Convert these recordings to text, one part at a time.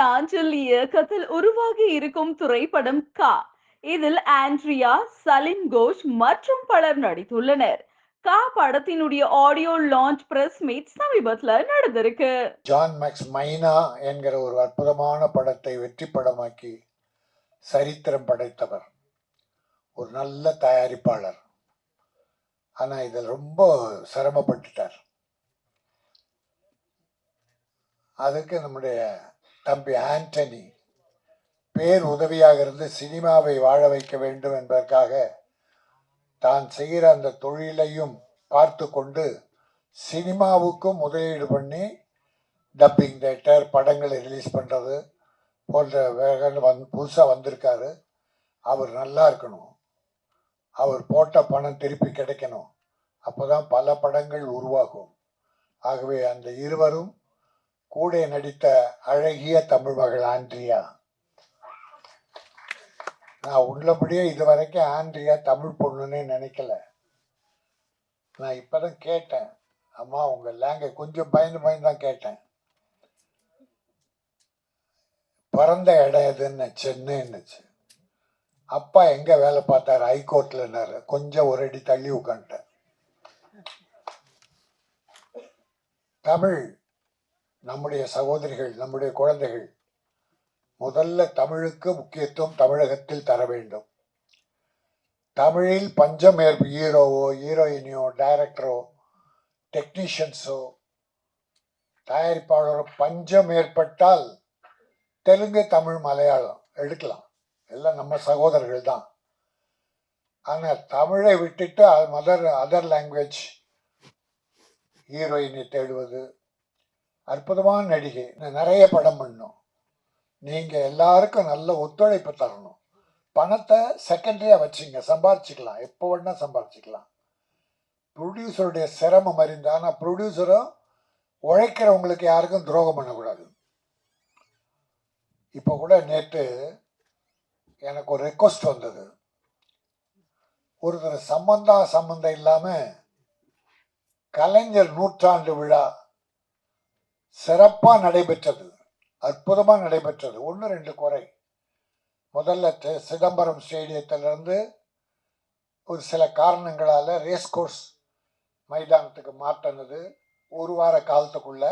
நாஞ்சில் இயக்கத்தில் உருவாகி இருக்கும் திரைப்படம் கா. இதில் ஆண்ட்ரியா சலின் கோஷ் மற்றும் பலர் நடித்துள்ளனர். கா படத்தினுடைய ஆடியோ லான்ச் பிரஸ் மீட் சமீபத்துல நடந்திருக்கு. ஜான் மேக்ஸ் மைனா என்கிற ஒரு அற்புதமான படத்தை வெற்றி படமாக்கி சரித்திரம் படைத்தவர். ஒரு நல்ல தயாரிப்பாளர். ஆனால் இதில் ரொம்ப சிரமப்பட்டுட்டார். அதுக்கு நம்முடைய தம்பி ஆண்டனி பேர் உதவியாக இருந்து சினிமாவை வாழ வைக்க வேண்டும் என்பதற்காக தான் செய்கிற அந்த தொழிலையும் பார்த்து கொண்டு சினிமாவுக்கும் முதலீடு பண்ணி டப்பிங் தேட்டர் படங்களை ரிலீஸ் பண்ணுறது போன்ற வேகங்கள் வந் புதுசாக வந்திருக்காரு. அவர் நல்லா இருக்கணும். அவர் போட்ட பணம் திருப்பி கிடைக்கணும். அப்போ தான் பல படங்கள் உருவாகும். ஆகவே அந்த இருவரும் கூட நடித்த அழகிய தமிழ் மகள் ஆண்ட்ரியா. நான் உள்ளபடியே இது வரைக்கும் ஆண்ட்ரியா தமிழ் பொண்ணுன்னே நினைக்கல. நான் இப்பதான் கேட்டேன். அம்மா உங்க லேங்க கொஞ்சம் பயந்து பயந்து தான் கேட்டேன். பிறந்த இடம் எதுன்னு சென்னைன்னுச்சு அப்பா எங்க வேலை பார்த்தாரு? ஹைகோர்ட்லன்னாரு கொஞ்சம் ஒரு அடி தள்ளி உட்காந்துட்டேன் தமிழ் நம்முடைய சகோதரிகள் நம்முடைய குழந்தைகள் முதல்ல தமிழுக்கு முக்கியத்துவம் தமிழகத்தில் தர வேண்டும். தமிழில் பஞ்சம் ஏற்ப ஹீரோவோ ஹீரோயினியோ டைரக்டரோ டெக்னீஷியன்ஸோ தயாரிப்பாளரோ பஞ்சம் ஏற்பட்டால் தெலுங்கு தமிழ் மலையாளம் எடுக்கலாம். எல்லாம் நம்ம சகோதரர்கள் தான். ஆனால் தமிழை விட்டுட்டு மதர் அதர் லாங்குவேஜ் ஹீரோயினை தேடுவது அற்புதமான நடிகை. நான் நிறைய படம் பண்ணும் நீங்கள் எல்லாருக்கும் நல்ல ஒத்துழைப்பு தரணும். பணத்தை செகண்டரியாக வச்சுங்க. சம்பாரிச்சிக்கலாம். எப்போ வேணா சம்பாரிச்சிக்கலாம். ப்ரொடியூசருடைய சிரமம் அறிந்து ஆனால் ப்ரொடியூசரும் உழைக்கிறவங்களுக்கு யாருக்கும் துரோகம் பண்ணக்கூடாது. இப்போ கூட நேற்று எனக்கு ஒரு ரெக்வஸ்ட் வந்தது. ஒருத்தர் சம்பந்தா சம்பந்தம் இல்லாமல் கலைஞர் நூற்றாண்டு விழா சிறப்பாக நடைபெற்றது. அற்புதமாக நடைபெற்றது. ஒன்று ரெண்டு குறை. முதல்ல சிதம்பரம் ஸ்டேடியத்திலிருந்து ஒரு சில காரணங்களால் ரேஸ் கோர்ஸ் மைதானத்துக்கு மாற்றினது ஒரு வார காலத்துக்குள்ள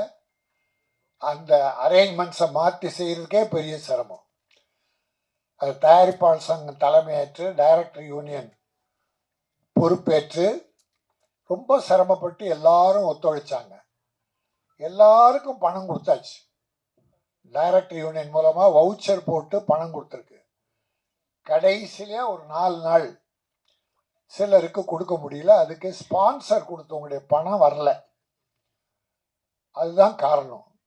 அந்த அரேஞ்ச்மெண்ட்ஸை மாற்றி செய்கிறதுக்கே பெரிய சிரமம். அது தயாரிப்பாளர் சங்கம் தலைமையேற்று டைரக்டர் யூனியன் பொறுப்பேற்று ரொம்ப சிரமப்பட்டு எல்லாரும் ஒத்துழைச்சாங்க. எல்லாருக்கும் பணம் கொடுத்தாச்சு. டைரக்டர் யூனியன் மூலமாக வவுச்சர் போட்டு பணம் கொடுத்துருக்கு. கடைசியிலே ஒரு நாலு நாள் சிலருக்கு கொடுக்க முடியல. அதுக்கு ஸ்பான்சர் கொடுத்தவங்களுடைய பணம் வரல. அதுதான் காரணம்.